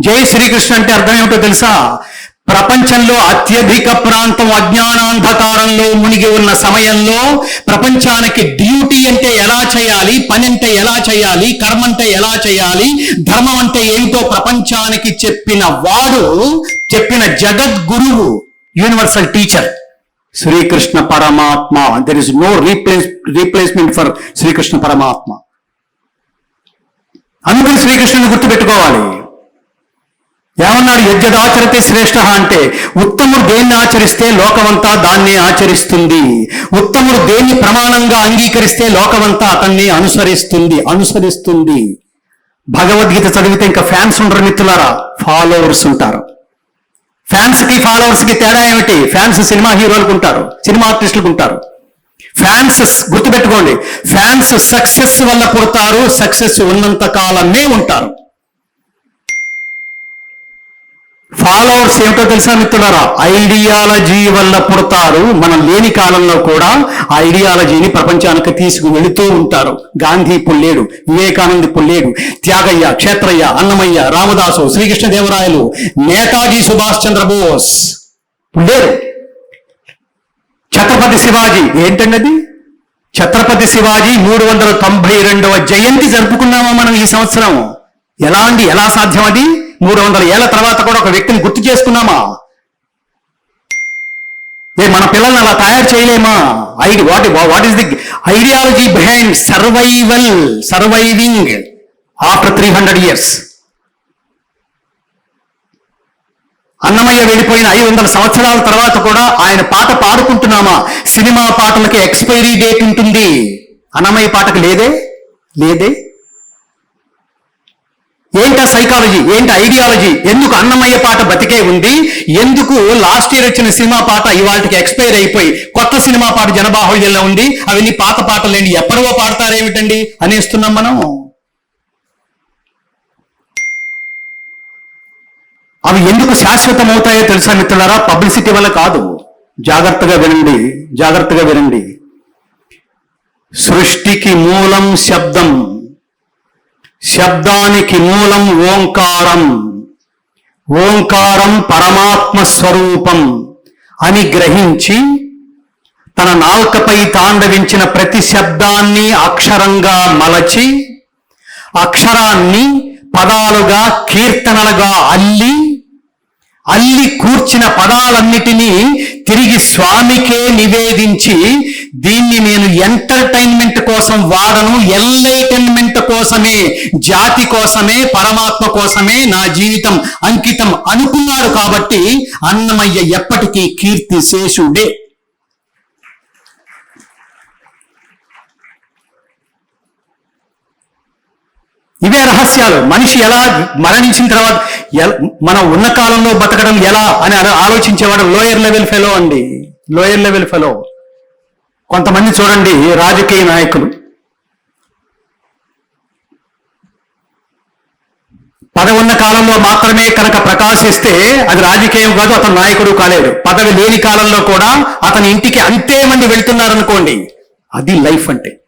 జై శ్రీకృష్ణ అంటే అర్థం ఏమిటో తెలుసా? ప్రపంచంలో అత్యధిక ప్రాంతం అజ్ఞానాంధకారంలో మునిగి ఉన్న సమయంలో ప్రపంచానికి డ్యూటీ అంటే ఎలా చేయాలి పని అంటే ఎలా చేయాలి కర్మ అంటే ఎలా చేయాలి ధర్మం అంటే ఏమిటో ప్రపంచానికి చెప్పిన వాడు చెప్పిన జగద్గురువు universal teacher. Srikrishna Paramatma. There is no replace replacement for Srikrishna Paramatma. అందుకని శ్రీకృష్ణుని గుర్తుపెట్టుకోవాలి. ఏమన్నాడు యజ్ఞదాచరితే శ్రేష్ఠ అంటే ఉత్తముడు దేన్ని ఆచరిస్తే లోకమంతా దాన్ని ఆచరిస్తుంది. ఉత్తముడు దేన్ని ప్రమాణంగా అంగీకరిస్తే లోకమంతా అతన్ని అనుసరిస్తుంది అనుసరిస్తుంది. భగవద్గీత చదివితే ఇంకా ఫ్యాన్స్ ఉండరు మిత్రులారా ఫాలోవర్స్ ఉంటారు. ఫ్యాన్స్కి ఫాలోవర్స్కి తేడా ఏమిటి? ఫ్యాన్స్ సినిమా హీరోలకు ఉంటారు సినిమా ఆర్టిస్టులకు ఉంటారు. ఫ్యాన్స్ గుర్తుపెట్టుకోండి ఫ్యాన్స్ సక్సెస్ వల్ల పుడతారు సక్సెస్ ఉన్నంత కాలమే ఉంటారు. ఫాలోవర్స్ ఏమిటో తెలుసా మిత్రులారా? ఐడియాలజీ వల్ల పుడతారు. మనం లేని కాలంలో కూడా ఆ ఐడియాలజీని ప్రపంచానికి తీసుకు వెళుతూ ఉంటారు. గాంధీ పుల్లేడు వివేకానంద పుల్లేడు త్యాగయ్య క్షేత్రయ్య అన్నమయ్య రామదాసు శ్రీకృష్ణదేవరాయలు నేతాజీ సుభాష్ చంద్రబోస్ ఇప్పుడు ఛత్రపతి శివాజీ ఏంటండి అది ఛత్రపతి శివాజీ మూడు వందల తొంభై రెండవ జయంతి జరుపుకున్నామా మనం ఈ సంవత్సరం? ఎలా అండి ఎలా సాధ్యం అది? మూడు వందల ఏళ్ళ తర్వాత కూడా ఒక వ్యక్తిని గుర్తు చేసుకున్నామా? ఏ మన పిల్లల్ని అలా తయారు చేయలేమా? Id what what is the ideology behind survival surviving after three hundred years? Annamayya వెళ్ళిపోయిన ఐదు వందల సంవత్సరాల తర్వాత కూడా ఆయన పాట పాడుకుంటున్నామా? సినిమా పాటలకి ఎక్స్పైరీ డేట్ ఉంటుంది. అన్నమయ్య పాటకు లేదే? లేదే? ఏంటా సైకాలజీ ఏంటి ఐడియాలజీ ఎందుకు అన్నమయ్య పాట బతికే ఉంది? ఎందుకు లాస్ట్ ఇయర్ వచ్చిన సినిమా పాట ఇవాళకి ఎక్స్పైర్ అయిపోయి కొత్త సినిమా పాట జనబాహుళ్యంలో ఉంది? అవన్నీ పాత పాటలేండి ఎప్పటివో పాడతారేమిటండి అనేస్తున్నాం మనం. అవి ఎందుకు శాశ్వతం అవుతాయో తెలుసా మిత్రులారా? పబ్లిసిటీ వల్ల కాదు. జాగ్రత్తగా వినండి. జాగ్రత్తగా వినండి. సృష్టికి మూలం శబ్దం. శబ్దానికి మూలం ఓంకారం. ఓంకారం పరమాత్మ స్వరూపం అని గ్రహించి తన నాలుకపై తాండవించిన ప్రతి శబ్దాన్ని అక్షరంగా మలచి అక్షరాన్ని పదాలుగా కీర్తనలుగా అల్లి అల్లి కూర్చిన పదాలన్నిటినీ తిరిగి స్వామికే నివేదించి దీన్ని నేను ఎంటర్టైన్మెంట్ కోసం వాడను ఎన్లైటైన్మెంట్ కోసమే జాతి కోసమే పరమాత్మ కోసమే నా జీవితం అంకితం అనుకున్నాడు కాబట్టి అన్నమయ్య ఎప్పటికీ కీర్తి శేషుడే. ఇవే రహస్యాలు. మనిషి ఎలా మరణించిన తర్వాత మనం ఉన్న కాలంలో బతకడం ఎలా అని ఆలోచించేవాడు లోయర్ లెవెల్ ఫెలో అండి. Lower level fellow. కొంతమంది చూడండి రాజకీయ నాయకులు. పదవి ఉన్న కాలంలో మాత్రమే కనుక ప్రకాశిస్తే అది రాజకీయం కాదు అతను నాయకుడు కాలేడు. పదవి లేని కాలంలో కూడా అతని ఇంటికి అంతే మంది వెళ్తున్నారనుకోండి. అది లైఫ్ అంటే.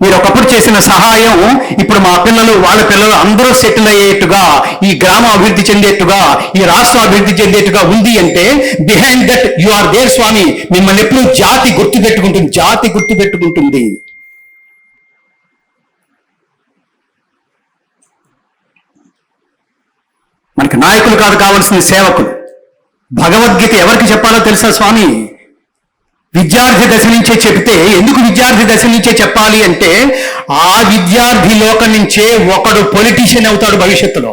మీరు ఒకప్పుడు చేసిన సహాయం ఇప్పుడు మా పిల్లలు వాళ్ళ పిల్లలు అందరూ సెటిల్ అయ్యేట్టుగా ఈ గ్రామం అభివృద్ధి చెందేట్టుగా ఈ రాష్ట్రం అభివృద్ధి చెందేట్టుగా ఉంది అంటే behind that you are there స్వామి మిమ్మల్ని ఎప్పుడు జాతి గుర్తు పెట్టుకుంటుంది జాతి గుర్తు పెట్టుకుంటుంది. మనకి నాయకులు కాదు కావాల్సిన సేవకులు. భగవద్గీత ఎవరికి చెప్పాలో తెలుసా స్వామి? విద్యార్థి దశ నుంచే చెబితే ఎందుకు విద్యార్థి దశ నుంచే చెప్పాలి అంటే ఆ విద్యార్థి లోకం నుంచే ఒకడు పొలిటీషియన్ అవుతాడు భవిష్యత్తులో.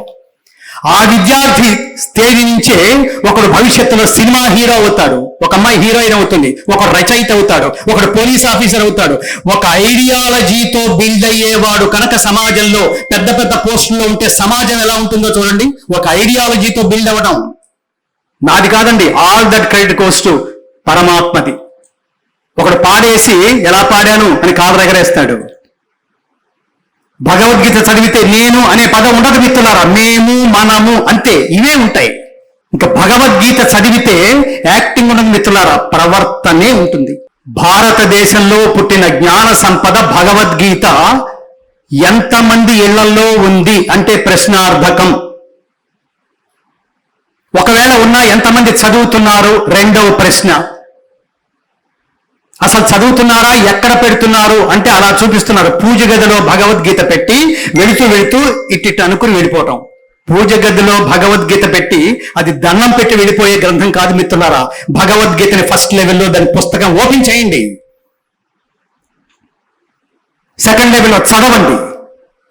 ఆ విద్యార్థి స్టేజ్ నుంచే ఒకడు భవిష్యత్తులో సినిమా హీరో అవుతాడు. ఒక అమ్మాయి హీరోయిన్ అవుతుంది ఒక రచయిత అవుతాడు ఒకడు పోలీస్ ఆఫీసర్ అవుతాడు. ఒక ఐడియాలజీతో బిల్డ్ అయ్యేవాడు కనుక సమాజంలో పెద్ద పెద్ద పోస్టుల్లో ఉంటే సమాజం ఎలా ఉంటుందో చూడండి. ఒక ఐడియాలజీతో బిల్డ్ అవ్వడం నాది కాదండి all that credit goes to పరమాత్మది. ఒకడు పాడేసి ఎలా పాడాను? అని కాలు ఎగరేస్తాడు భగవద్గీత చదివితే నేను అనే పదం ఉండదు మిత్రులారా. మేము మనము అంతే. ఇవే ఉంటాయి. ఇంకా భగవద్గీత చదివితే యాక్టింగ్ ఉండదు మిత్రులారా. ప్రవర్తనే ఉంటుంది. భారతదేశంలో పుట్టిన జ్ఞాన సంపద భగవద్గీత ఎంతమంది ఇళ్ళలో ఉంది అంటే ప్రశ్నార్థకం. ఒకవేళ ఉన్నా ఎంతమంది చదువుతున్నారు? రెండవ ప్రశ్న. అసలు చదువుతున్నారా? ఎక్కడ పెడుతున్నారు? అంటే అలా చూపిస్తున్నారు. పూజ గదిలో భగవద్గీత పెట్టి వెళుతూ వెళుతూ ఇట్టిట్టు అనుకుని వెళ్ళిపోవటం. పూజ గదిలో భగవద్గీత పెట్టి అది దండం పెట్టి వెళ్ళిపోయే గ్రంథం కాదు మిత్రులారా. భగవద్గీతని ఫస్ట్ లెవెల్లో దాని పుస్తకం ఓపెన్ చేయండి. సెకండ్ లెవెల్లో చదవండి.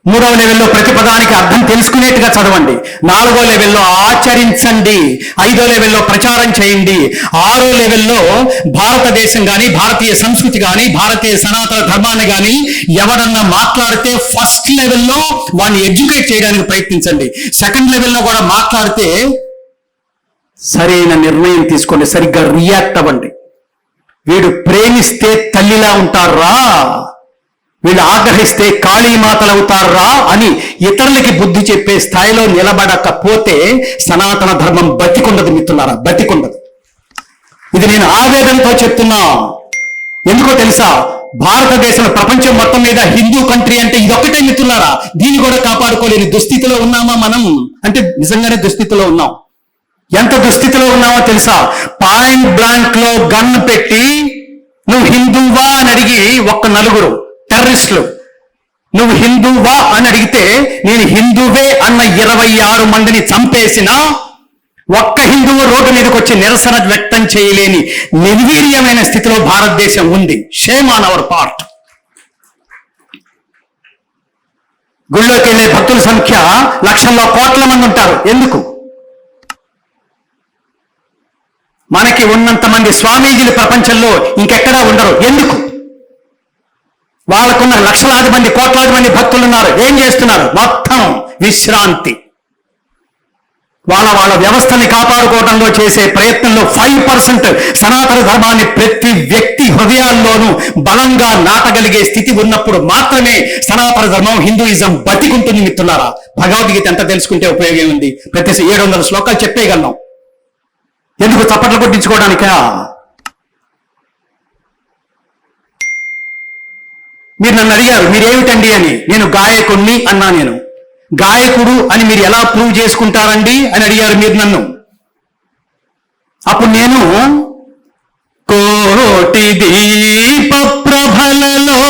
మూడవ లెవెల్లో ప్రతి పదానికి అర్థం తెలుసుకునేట్టుగా చదవండి. నాలుగో లెవెల్లో ఆచరించండి. ఐదో లెవెల్లో ప్రచారం చేయండి. ఆరో లెవెల్లో భారతదేశం కానీ భారతీయ సంస్కృతి కానీ భారతీయ సనాతన ధర్మాన్ని కానీ ఎవరన్నా మాట్లాడితే ఫస్ట్ లెవెల్లో వాడిని ఎడ్యుకేట్ చేయడానికి ప్రయత్నించండి. సెకండ్ లెవెల్లో కూడా మాట్లాడితే సరైన నిర్ణయం తీసుకోండి. సరిగ్గా రియాక్ట్ అవ్వండి. వీడు ప్రేమిస్తే తల్లిలా ఉంటారా? వీళ్ళు ఆగ్రహిస్తే కాళీమాతలవుతారా అని ఇతరులకి బుద్ధి చెప్పే స్థాయిలో నిలబడకపోతే సనాతన ధర్మం బతికుండదు మిత్రులారా బతికుండదు. ఇది నేను ఆవేదనతో చెప్తున్నా. ఎందుకో తెలుసా? భారతదేశం ప్రపంచం మొత్తం మీద హిందూ కంట్రీ అంటే ఇదొక్కటే మిత్రులారా. దీన్ని కూడా కాపాడుకోలేని దుస్థితిలో ఉన్నామా మనం? అంటే నిజంగానే దుస్థితిలో ఉన్నాం. ఎంత దుస్థితిలో ఉన్నామో తెలుసా? పాయింట్ బ్లాంక్లో గన్ పెట్టి నువ్వు హిందువా? అని అడిగి ఒక్క నలుగురు టెర్రరిస్టులు. నువ్వు హిందువా అని అడిగితే నేను హిందువే అన్న ఇరవై ఆరు మందిని చంపేసిన ఒక్క హిందువు రోడ్డు మీదకి వచ్చి నిరసన వ్యక్తం చేయలేని నిర్వీర్యమైన స్థితిలో భారతదేశం ఉంది. షేమ్ ఆన్ అవర్ పార్ట్ గుళ్ళోకి వెళ్ళే భక్తుల సంఖ్య లక్షల్లో కోట్ల మంది ఉంటారు. ఎందుకు? మనకి ఉన్నంత మంది స్వామీజీలు ప్రపంచంలో ఇంకెక్కడా ఉండరు. ఎందుకు? వాళ్ళకున్న లక్షలాది మంది కోట్లాది మంది భక్తులు ఉన్నారు. ఏం చేస్తున్నారు? మొత్తం విశ్రాంతి. వాళ్ళ వాళ్ళ వ్యవస్థని కాపాడుకోవడంలో చేసే ప్రయత్నంలో ఫైవ్ పర్సెంట్ సనాతన ధర్మాన్ని ప్రతి వ్యక్తి హృదయాల్లోనూ బలంగా నాటగలిగే స్థితి ఉన్నప్పుడు మాత్రమే సనాతన ధర్మం హిందూయిజం బతికుంటుంది మిత్రులారా. భగవద్గీత ఎంత తెలుసుకుంటే ఉపయోగం ఉంది? ప్రతి ఏడు వందల శ్లోకాలు చెప్పేయగలం. ఎందుకు చప్పట్లు కొట్టించుకోవడానికా? మీరు నన్ను అడిగారు మీరేమిటండి అని? నేను గాయకుణ్ణి అన్నా నేను. గాయకుడు అని మీరు ఎలా ప్రూవ్ చేసుకుంటారండి అని అడిగారు మీరు నన్ను. అప్పుడు నేను కోటి దీప ప్రభలలో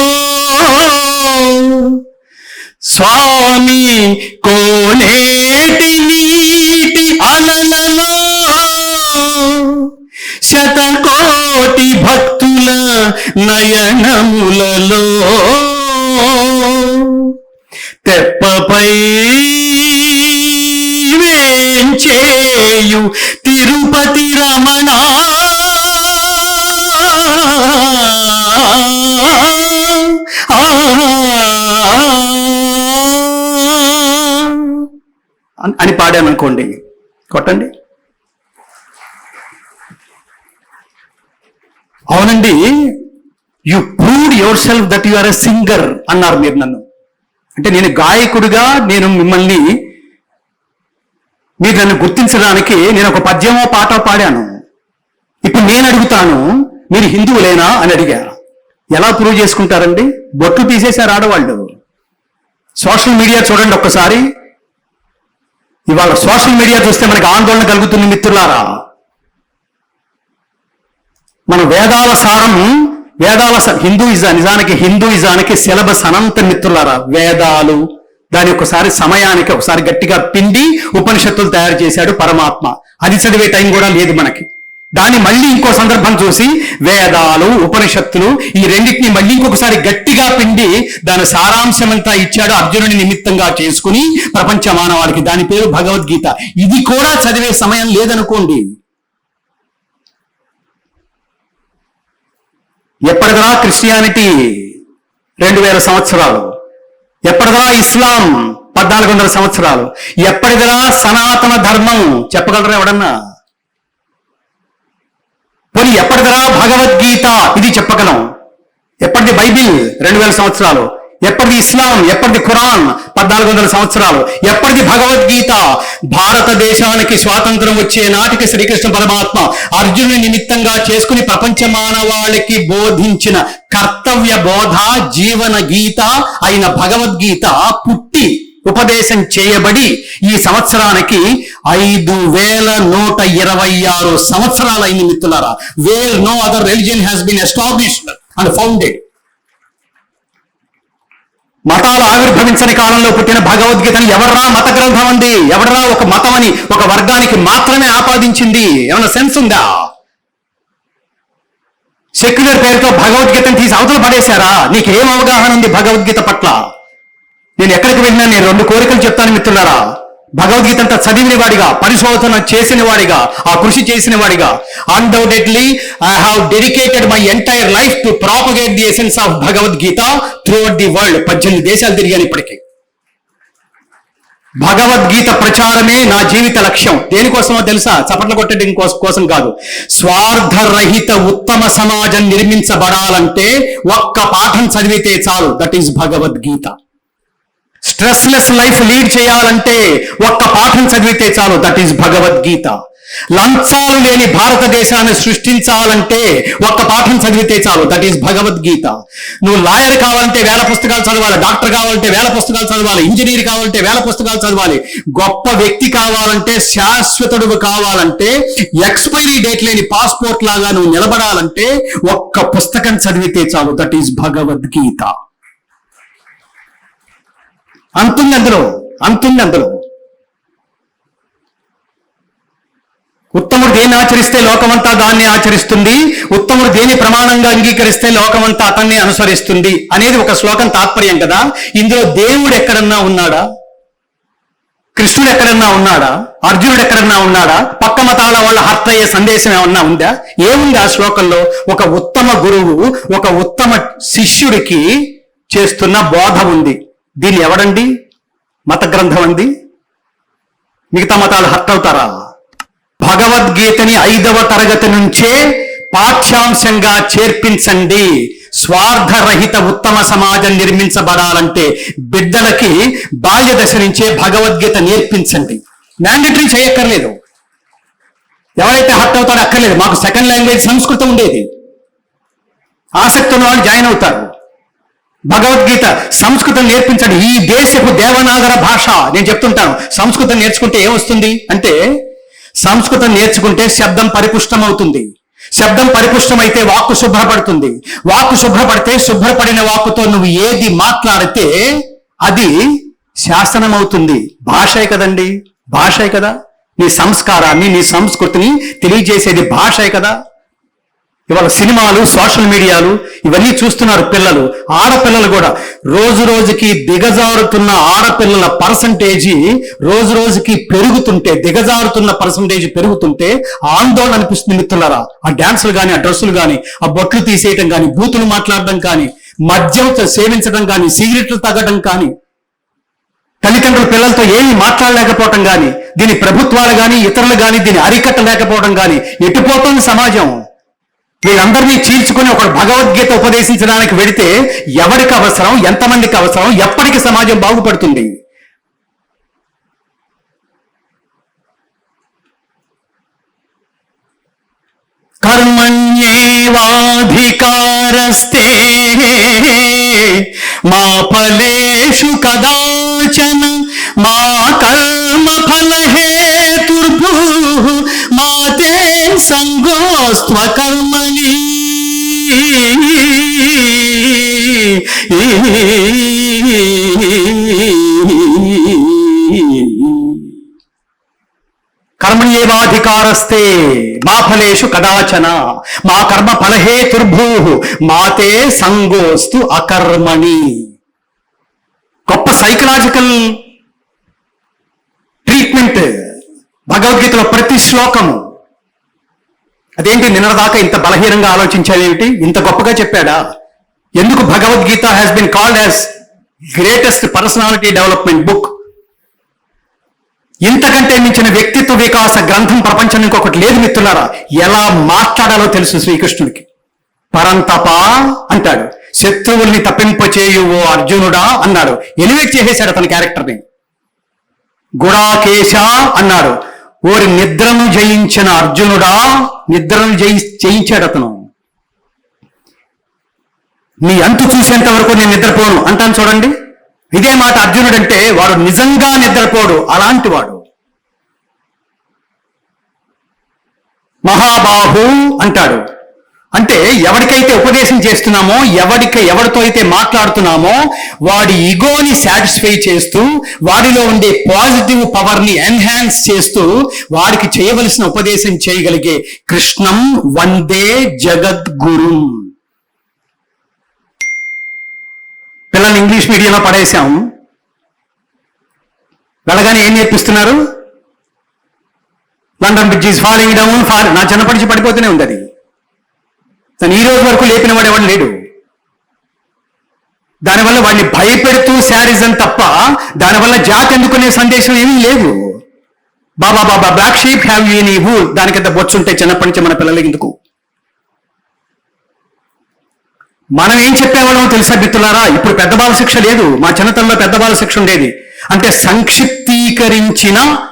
స్వామి కోనేటి నీటి అలలలో శతకోటి భక్తి నయనములలో తెప్పపై వేంచేయు తిరుపతి రమణ. అని- అని పాడామనుకోండి. కొట్టండి. అవునండి. You proved yourself that you are a singer అన్నారు మీరు నన్ను. అంటే నేను గాయకుడిగా నేను మిమ్మల్ని మీరు నన్ను గుర్తించడానికి నేను ఒక పద్యమో పాట పాడాను. ఇప్పుడు నేను అడుగుతాను మీరు హిందువులేనా అని అడిగా ఎలా ప్రూవ్ చేసుకుంటారండి? బొట్లు తీసేశారు ఆడవాళ్ళు. సోషల్ మీడియా చూడండి ఒక్కసారి. ఇవాళ సోషల్ మీడియా చూస్తే మనకి ఆందోళన కలుగుతుంది మిత్రులారా. మన వేదాల సారం వేదాల స- హిందూయిజా నిజానికి హిందూయిజానికి సిలబస్ అనంత మిత్రులారా. వేదాలు దాని ఒకసారి సమయానికి ఒకసారి గట్టిగా పిండి ఉపనిషత్తులు తయారు చేశాడు పరమాత్మ. అది చదివే టైం కూడా లేదు మనకి. దాన్ని మళ్ళీ ఇంకో సందర్భం చూసి వేదాలు ఉపనిషత్తులు ఈ రెండింటిని మళ్ళీ ఇంకొకసారి గట్టిగా పిండి దాని సారాంశమంతా ఇచ్చాడు అర్జునుని నిమిత్తంగా చేసుకుని ప్రపంచ మానవాళికి. దాని పేరు భగవద్గీత. ఇది కూడా చదివే సమయం లేదనుకోండి. ఎప్పటిదా క్రిస్టియానిటీ? రెండు వేల సంవత్సరాలు. ఎప్పటిదా ఇస్లాం? పద్నాలుగు వందల సంవత్సరాలు. ఎప్పటిదా సనాతన ధర్మం? చెప్పగలరా ఎవడన్నా? పోనీ ఎప్పటిదా భగవద్గీత? ఇది చెప్పగలం. ఎప్పటిది బైబిల్? రెండు వేల సంవత్సరాలు. ఎప్పటిది ఇస్లాం ఎప్పటిది ఖురాన్? పద్నాలుగు వందల సంవత్సరాలు. ఎప్పటిది భగవద్గీత? భారతదేశానికి స్వాతంత్రం వచ్చే నాటికి శ్రీకృష్ణ పరమాత్మ అర్జునుని నిమిత్తంగా చేసుకుని ప్రపంచ మానవాళికి బోధించిన కర్తవ్య బోధ జీవన గీత అయిన భగవద్గీత పుట్టి ఉపదేశం చేయబడి ఈ సంవత్సరానికి ఐదు వేల నూట ఇరవై ఆరు సంవత్సరాలైన మిత్రులారా. Where no other religion has been established and founded మతాలు ఆవిర్భవించని కాలంలో పుట్టిన భగవద్గీతని ఎవర్రా మత గ్రంథం అంది? ఎవడరా ఒక మతం అని ఒక వర్గానికి మాత్రమే ఆపాదించింది? ఏమైనా సెన్స్ ఉందా? సెక్యులర్ పేరుతో భగవద్గీతను తీసి అవతల పడేశారా? నీకేం అవగాహన ఉంది భగవద్గీత పట్ల? నేను ఎక్కడికి వెళ్ళినా నేను రెండు కోరికలు చెప్తాను మిత్రులారా. భగవద్గీత అంతా చదివిన వాడిగా పరిశోధన చేసిన వాడిగా ఆ కృషి చేసిన వాడిగా. Undoubtedly I have dedicated my entire life to propagate the essence of Bhagavad Gita throughout the world పద్దెనిమిది దేశాలు తిరిగాను ఇప్పటికీ. భగవద్గీత ప్రచారమే నా జీవిత లక్ష్యం. దేనికోసమో తెలుసా? చప్పట్లు కొట్టడం కోసం కాదు. స్వార్థరహిత ఉత్తమ సమాజం నిర్మించబడాలంటే ఒక్క పాఠం చదివితే చాలు. That is Bhagavad Gita stressless life lead చేయాలంటే ఒక్క పాఠం చదివితే చాలు. దట్ ఈస్ భగవద్గీత లంచాలు లేని భారతదేశాన్ని సృష్టించాలంటే ఒక్క పాఠం చదివితే చాలు. దట్ ఈస్ భగవద్గీత నువ్వు లాయర్ కావాలంటే వేల పుస్తకాలు చదవాలి డాక్టర్ కావాలంటే వేల పుస్తకాలు చదవాలి ఇంజనీర్ కావాలంటే వేల పుస్తకాలు చదవాలి. గొప్ప వ్యక్తి కావాలంటే శాశ్వతుడు కావాలంటే ఎక్స్పైరీ డేట్ లేని పాస్పోర్ట్ లాగా నువ్వు నిలబడాలంటే ఒక్క పుస్తకం చదివితే చాలు. దట్ ఈస్ భగవద్గీత అంతుంది అందులో అంతుంది అందులో. ఉత్తముడు దేన్ని ఆచరిస్తే లోకమంతా దాన్ని ఆచరిస్తుంది ఉత్తముడు దేని ప్రమాణంగా అంగీకరిస్తే లోకమంతా అతన్ని అనుసరిస్తుంది అనేది ఒక శ్లోకం తాత్పర్యం కదా. ఇందులో దేవుడు ఎక్కడన్నా ఉన్నాడా? కృష్ణుడు ఎక్కడన్నా ఉన్నాడా? అర్జునుడు ఎక్కడన్నా ఉన్నాడా? పక్క మతాల వాళ్ళ హర్త అయ్యే సందేశం ఏమన్నా ఉందా? ఏముంది ఆ శ్లోకంలో? ఒక ఉత్తమ గురువు ఒక ఉత్తమ శిష్యుడికి చేస్తున్న బోధ ఉంది. దీన్ని ఎవడండి? మత గ్రంథం అంది మిగతా మతాలు హర్ట్ అవుతారా? భగవద్గీతని ఐదవ తరగతి నుంచే పాఠ్యాంశంగా చేర్పించండి. స్వార్థరహిత ఉత్తమ సమాజం నిర్మించబడాలంటే బిడ్డలకి బాల్య దశ నుంచే భగవద్గీత నేర్పించండి. మ్యాండటరీ చేయక్కర్లేదు. ఎవరైతే హర్ట్ అవుతారో అక్కర్లేదు. మాకు సెకండ్ లాంగ్వేజ్ సంస్కృతం ఉండేది. ఆసక్తి ఉన్న వాళ్ళు జాయిన్ అవుతారు. భగవద్గీత సంస్కృతం నేర్పించండి. ఈ దేశపు దేవనాగర భాష. నేను చెప్తుంటాను సంస్కృతం నేర్చుకుంటే ఏమొస్తుంది అంటే సంస్కృతం నేర్చుకుంటే శబ్దం పరిపుష్టం అవుతుంది శబ్దం పరిపుష్టమైతే వాక్కు శుభ్రపడుతుంది. వాక్కు శుభ్రపడితే శుభ్రపడిన వాక్కుతో నువ్వు ఏది మాట్లాడితే అది శాసనం అవుతుంది భాషే కదండి. భాషే కదా. నీ సంస్కారాన్ని నీ సంస్కృతిని తెలియజేసేది భాషే కదా. ఇవాళ సినిమాలు సోషల్ మీడియాలు ఇవన్నీ చూస్తున్నారు పిల్లలు ఆడపిల్లలు కూడా. రోజు రోజుకి దిగజారుతున్న ఆడపిల్లల పర్సంటేజీ రోజు రోజుకి పెరుగుతుంటే దిగజారుతున్న పర్సంటేజ్ పెరుగుతుంటే ఆందోళన అనిపిస్తుంది మిత్రులారా. ఆ డాన్సులు కానీ ఆ డ్రెస్సులు కానీ ఆ బొట్లు తీసేయటం కానీ బూతులు మాట్లాడడం కానీ మద్యం సేవించడం కానీ సిగరెట్లు తాగడం కానీ తల్లిదండ్రులు పిల్లలతో ఏమీ మాట్లాడలేకపోవటం కానీ దీని ప్రభుత్వాలు కానీ ఇతరులు కానీ దీన్ని అరికట్టలేకపోవడం కానీ ఎటుపోతుంది సమాజం? వీళ్ళందరినీ చీల్చుకుని ఒక భగవద్గీత ఉపదేశించడానికి వెడితే ఎవరికి అవసరం ఎంతమందికి అవసరం ఎప్పటికి సమాజం బాగుపడుతుంది? కర్మణ్యేవాధికారస్తే మా ఫలేషు కదాచన మా కర్మ ఫలహేతుర్భూ మాతే సంగోస్త్వ కర్మ కర్మణ్యేవాధికారస్తే మా ఫలేషు కదాచన మా కర్మ ఫలహేతుర్భూ మాతే సంగోస్తు అకర్మణి. గొప్ప సైకలాజికల్ ట్రీట్మెంట్ భగవద్గీతలో ప్రతి శ్లోకము అదేంటి నిన్నదాకా ఇంత బలహీనంగా ఆలోచించాడేమిటి ఇంత గొప్పగా చెప్పాడా? ఎందుకు Bhagavad Gita has been called as greatest personality development book ఇంతకంటే మించిన వ్యక్తిత్వ వికాస గ్రంథం ప్రపంచం ఇంకొకటి లేదు మిత్రులారా. ఎలా మాట్లాడాలో తెలుసు శ్రీకృష్ణుడికి. పరంతప అంటాడు. శత్రువుల్ని తప్పింపచేయు ఓ అర్జునుడా అన్నాడు. ఎలివేట్ చేసేశాడు అతని క్యారెక్టర్ని. గుడాకేశ అన్నాడు. ఓరి నిద్రను జయించిన అర్జునుడా నిద్రను జయి జయించాడు అతను. నీ అంతు చూసేంత వరకు నేను నిద్రపోను. అంటాను చూడండి. ఇదే మాట అర్జునుడు అంటే వాడు నిజంగా నిద్రపోడు. అలాంటి వాడు మహాబాహు అంటాడు. అంటే ఎవరికైతే ఉపదేశం చేస్తున్నామో ఎవరికి ఎవరితో అయితే మాట్లాడుతున్నామో వాడి ఈగోని సాటిస్ఫై చేస్తూ వాడిలో ఉండే పాజిటివ్ పవర్ని ఎన్హాన్స్ చేస్తూ వాడికి చేయవలసిన ఉపదేశం చేయగలిగే కృష్ణం వందే జగద్గురు. పిల్లల్ని ఇంగ్లీష్ మీడియంలో పడేసాము వెళ్ళగానే ఏం నేర్పిస్తున్నారు? London bridge is falling down fall నా చిన్నప్పటి నుంచి పడిపోతూనే ఉంది అది. తను ఈ రోజు వరకు లేపిన వాడు ఎవడు లేడు. దానివల్ల వాడిని భయపెడుతూ శారీజం తప్ప దానివల్ల జాతి ఎందుకునే సందేశం ఏమీ లేదు baa baa black sheep have you నీవు? దానికంత బొచ్చుంటే చిన్నప్పటి నుంచి మన పిల్లలకి ఎందుకు? మనం ఏం చెప్పేవాళ్ళమో తెలుసా మిత్రులారా? ఇప్పుడు పెద్ద బాల శిక్ష లేదు. మా చిన్నతనంలో పెద్ద బాల శిక్ష ఉండేది. అంటే సంక్షిప్తీకరించిన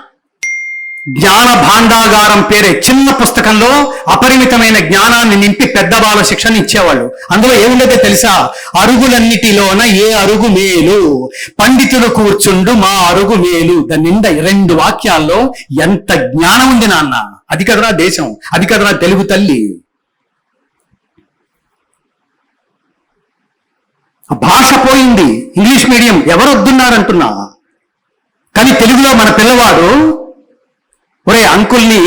జ్ఞాన భాండాగారం పేరే చిన్న పుస్తకంలో అపరిమితమైన జ్ఞానాన్ని నింపి పెద్ద బాల శిక్షణ ఇచ్చేవాళ్ళు. అందులో ఏముండదో తెలుసా? అరుగులన్నిటిలోన ఏ అరుగు మేలు? పండితులు కూర్చుండు మా అరుగు మేలు. దాని నిండా రెండు వాక్యాల్లో ఎంత జ్ఞానం ఉంది నాన్న? అది కదరా దేశం. అది కదరా తెలుగు తల్లి ఆ భాష పోయింది. ఇంగ్లీష్ మీడియం ఎవరు వద్దున్నారంటున్నా కానీ తెలుగులో మన పిల్లవాడు ఒరే అంకుల్ని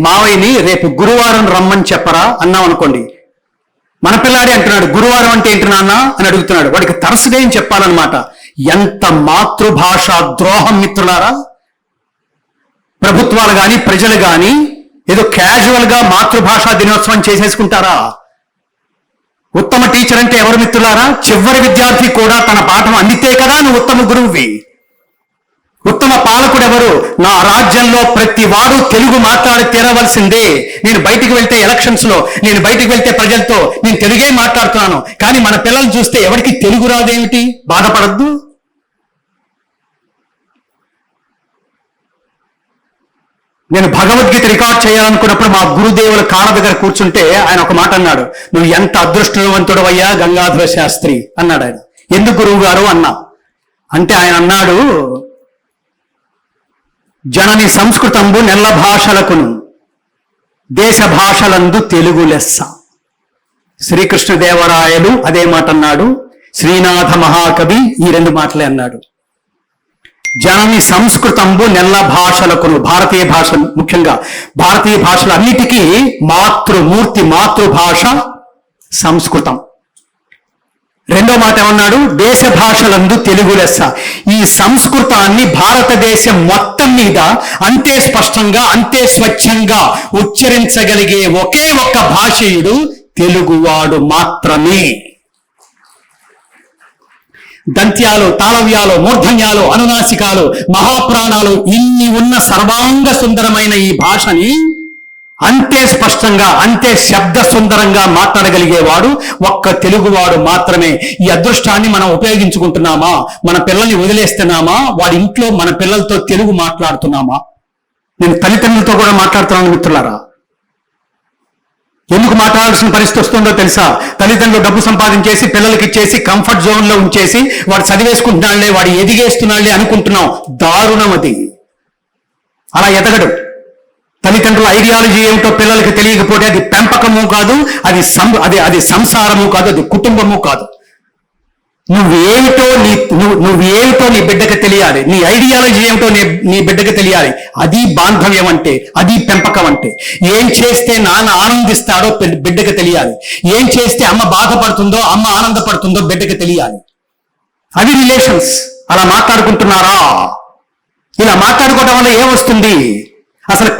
మావయ్యని రేపు గురువారం రమ్మని చెప్పరా అన్నాం అనుకోండి. మన పిల్లాడే అంటున్నాడు గురువారం అంటే ఏంటి నాన్న అని అడుగుతున్నాడు. వాడికి తరసుగా ఏం చెప్పాలన్నమాట? ఎంత మాతృభాష ద్రోహం మిత్రులారా? ప్రభుత్వాలు కానీ ప్రజలు కానీ ఏదో క్యాజువల్గా మాతృభాషా దినోత్సవం చేసేసుకుంటారా? ఉత్తమ టీచర్ అంటే ఎవరు మిత్రులారా? చివరి విద్యార్థి కూడా తన పాఠం అందితే కదా నువ్వు ఉత్తమ గురువువి. ఉత్తమ పాలకుడు ఎవరు? నా రాజ్యంలో ప్రతి వాడు తెలుగు మాట్లాడి తీరవలసిందే. నేను బయటికి వెళ్తే ఎలక్షన్స్లో నేను బయటికి వెళ్తే ప్రజలతో నేను తెలుగే మాట్లాడుతున్నాను. కానీ మన పిల్లలు చూస్తే ఎవరికి తెలుగు రాదేమిటి? బాధపడద్దు. నేను భగవద్గీత రికార్డ్ చేయాలనుకున్నప్పుడు మా గురుదేవుల కాళ్ళ దగ్గర కూర్చుంటే ఆయన ఒక మాట అన్నాడు నువ్వు ఎంత అదృష్టవంతుడవయ్యా గంగాధర శాస్త్రి అన్నాడు ఆయన. ఎందుకు గురువు గారు అన్నా. అంటే ఆయన అన్నాడు జనని సంస్కృతంబు నెల్ల భాషలకును దేశ భాషలందు తెలుగు లెస్స. శ్రీకృష్ణదేవరాయలు అదే మాట అన్నాడు శ్రీనాథ మహాకవి ఈ రెండు మాటలే అన్నాడు. జనని సంస్కృతంబు నెల్ల భాషలకును భారతీయ భాష ముఖ్యంగా భారతీయ భాషలు అన్నిటికీ మాతృమూర్తి మాతృభాష సంస్కృతం. రెండో మాట ఏమన్నాడు? దేశ భాషలందు తెలుగు లెస్స. ఈ సంస్కృతాన్ని భారతదేశం మొత్తం మీద అంతే స్పష్టంగా అంతే స్వచ్ఛంగా ఉచ్చరించగలిగే ఒకే ఒక్క భాషీయుడు తెలుగువాడు మాత్రమే. దంత్యాలు తాళవ్యాలు మూర్ధన్యాలు అనునాసికాలు మహాప్రాణాలు ఇన్ని ఉన్న సర్వాంగ సుందరమైన ఈ భాషని అంతే స్పష్టంగా అంతే శబ్ద సుందరంగా మాట్లాడగలిగేవాడు ఒక్క తెలుగువాడు మాత్రమే. ఈ అదృష్టాన్ని మనం ఉపయోగించుకుంటున్నామా? మన పిల్లల్ని వదిలేస్తున్నామా? వాడి ఇంట్లో మన పిల్లలతో తెలుగు మాట్లాడుతున్నామా? నేను తల్లిదండ్రులతో కూడా మాట్లాడుతున్నాను మిత్రులారా. ఎందుకు మాట్లాడాల్సిన పరిస్థితి వస్తుందో తెలుసా? తల్లిదండ్రులు డబ్బు సంపాదించేసి పిల్లలకి ఇచ్చేసి కంఫర్ట్ జోన్లో ఉంచేసి వాడు చదివేసుకుంటున్నాళ్ళే వాడు ఎదిగేస్తున్నాళ్ళే అనుకుంటున్నాం దారుణం అది. అలా ఎదగడు. తల్లిదండ్రుల ఐడియాలజీ ఏమిటో పిల్లలకి తెలియకపోతే అది పెంపకము కాదు అది సం అది అది సంసారము కాదు అది కుటుంబము కాదు. నువ్వేమిటో నీ నువ్వు నువ్వేమిటో నీ బిడ్డకి తెలియాలి. నీ ఐడియాలజీ ఏమిటో నీ నీ బిడ్డకి తెలియాలి. అది బాంధవ్యం అంటే అది పెంపకం అంటే ఏం చేస్తే నాన్న ఆనందిస్తాడో బిడ్డకు బిడ్డకి తెలియాలి. ఏం చేస్తే అమ్మ బాధపడుతుందో అమ్మ ఆనందపడుతుందో బిడ్డకి తెలియాలి. అవి రిలేషన్స్ అలా మాట్లాడుకుంటున్నారా? ఇలా మాట్లాడుకోవడం వల్ల ఏమొస్తుంది అసలు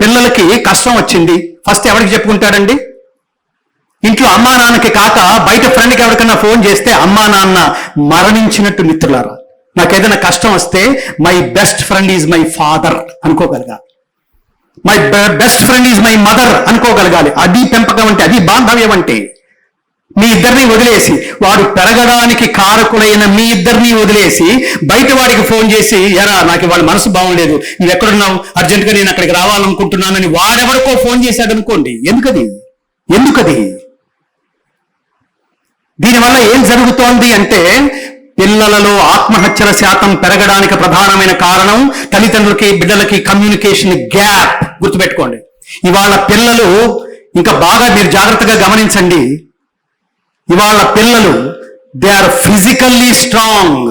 పిల్లలకి కష్టం వచ్చింది. ఫస్ట్ ఎవరికి చెప్పుకుంటాడండి? ఇంట్లో అమ్మా నాన్నకి కాక బయట ఫ్రెండ్కి ఎవరికైనా ఫోన్ చేస్తే అమ్మా నాన్న మరణించినట్టు మిత్రులారా? నాకు ఏదైనా కష్టం వస్తే my best friend is my father అనుకోగలగాలి my best friend is my mother అనుకోగలగాలి. అది పెంపకం అంటే అది బాంధవ్యం అంటే. మీ ఇద్దరిని వదిలేసి వాడు పెరగడానికి కారకుడైన మీ ఇద్దరిని వదిలేసి బయట వాడికి ఫోన్ చేసి ఎరా నాకు వాళ్ళ మనసు బాగుండలేదు. నువ్వు ఎక్కడున్నావు? అర్జెంటుగా నేను అక్కడికి రావాలనుకుంటున్నానని వాడెవరికో ఫోన్ చేశాడు అనుకోండి ఎందుకది? ఎందుకది? దీనివల్ల ఏం జరుగుతోంది అంటే పిల్లలలో ఆత్మహత్యల శాతం పెరగడానికి ప్రధానమైన కారణం తల్లిదండ్రులకి బిడ్డలకి కమ్యూనికేషన్ గ్యాప్ గుర్తుపెట్టుకోండి. ఇవాళ పిల్లలు ఇంకా బాగా మీరు జాగ్రత్తగా గమనించండి. ఇవాళ పిల్లలు they are physically strong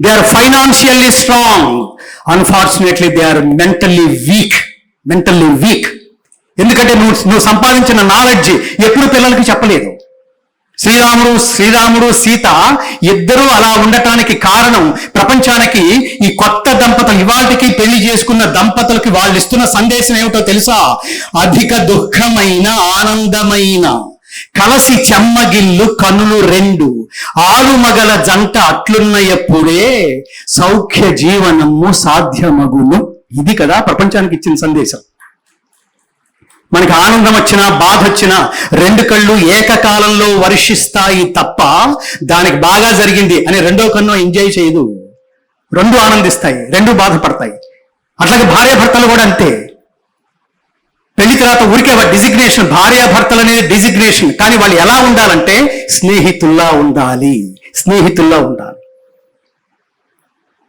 they are financially strong unfortunately they are mentally weak mentally weak ఎందుకంటే నువ్వు నువ్వు సంపాదించిన నాలెడ్జ్ ఎప్పుడు పిల్లలకి చెప్పలేదు. శ్రీరాముడు శ్రీరాముడు సీత ఇద్దరూ అలా ఉండటానికి కారణం ప్రపంచానికి ఈ కొత్త దంపతులు ఇవాళకి పెళ్ళి చేసుకున్న దంపతులకి వాళ్ళు ఇస్తున్న సందేశం ఏమిటో తెలుసా? అధిక దుఃఖమైన ఆనందమైన. కలసి చెమ్మగిల్లు కనులు రెండు. ఆలుమగల జంట అట్లున్నయప్పుడే సౌఖ్య జీవనము సాధ్యమగును. ఇది కదా ప్రపంచానికి ఇచ్చిన సందేశం. మనకి ఆనందం వచ్చినా బాధ వచ్చినా రెండు కళ్ళు ఏకకాలంలో వర్షిస్తాయి తప్ప దానికి బాగా జరిగింది అని రెండో కన్ను ఎంజాయ్ చేయదు. రెండు ఆనందిస్తాయి రెండు బాధపడతాయి. అట్లాగే భార్యాభర్తలు కూడా అంతే. పెళ్ళి తర్వాత ఊరికే డిజిగ్నేషన్ భార్యాభర్తలు అనేది డిజిగ్నేషన్ కానీ వాళ్ళు ఎలా ఉండాలంటే స్నేహితుల్లా ఉండాలి స్నేహితుల్లా ఉండాలి.